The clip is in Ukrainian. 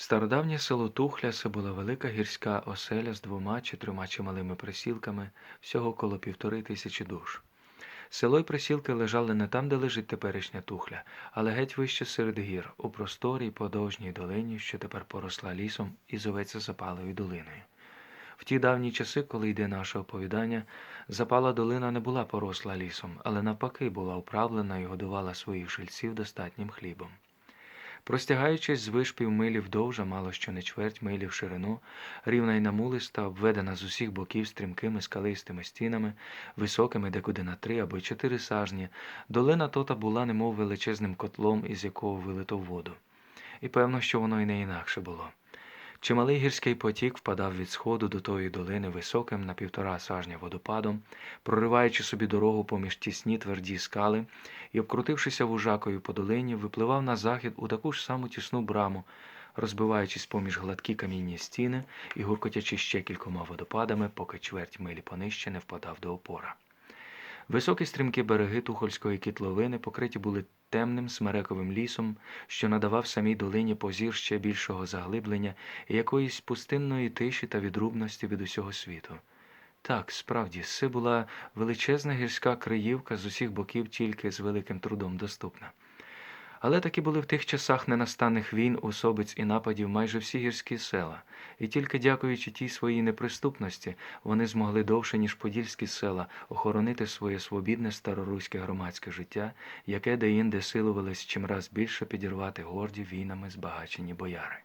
Стародавнє село Тухля це була велика гірська оселя з двома чи трьома чималими присілками, всього коло півтори тисячі душ. Село й присілки лежали не там, де лежить теперішня Тухля, але геть вище серед гір, у просторій подовжній долині, що тепер поросла лісом і зоветься Запалою долиною. В ті давні часи, коли йде наше оповідання, Запала долина не була поросла лісом, але навпаки була управлена і годувала своїх жильців достатнім хлібом. Простягаючись з вишпів милі вдовжа, мало що не чверть милі в ширину, рівна й намулиста, обведена з усіх боків стрімкими скалистими стінами, високими декуди на три або чотири сажні, долина тота була немов величезним котлом, із якого вилито воду. І певно, що воно й не інакше було. Чималий гірський потік впадав від сходу до тої долини високим на півтора сажня водопадом, прориваючи собі дорогу поміж тісні тверді скали і, обкрутившися вужакою по долині, випливав на захід у таку ж саму тісну браму, розбиваючись поміж гладкі камінні стіни і гуркотячи ще кількома водопадами, поки чверть милі понижче не впадав до опора. Високі стрімкі береги Тухольської кітловини покриті були темним смерековим лісом, що надавав самій долині позір ще більшого заглиблення і якоїсь пустинної тиші та відрубності від усього світу. Так, справді, це була величезна гірська криївка з усіх боків тільки з великим трудом доступна. Але такі були в тих часах ненастанних війн, особиць і нападів майже всі гірські села, і тільки дякуючи тій своїй неприступності, вони змогли довше, ніж подільські села, охоронити своє свобідне староруське громадське життя, яке деінде силувалось чимраз більше підірвати горді війнами збагачені бояри.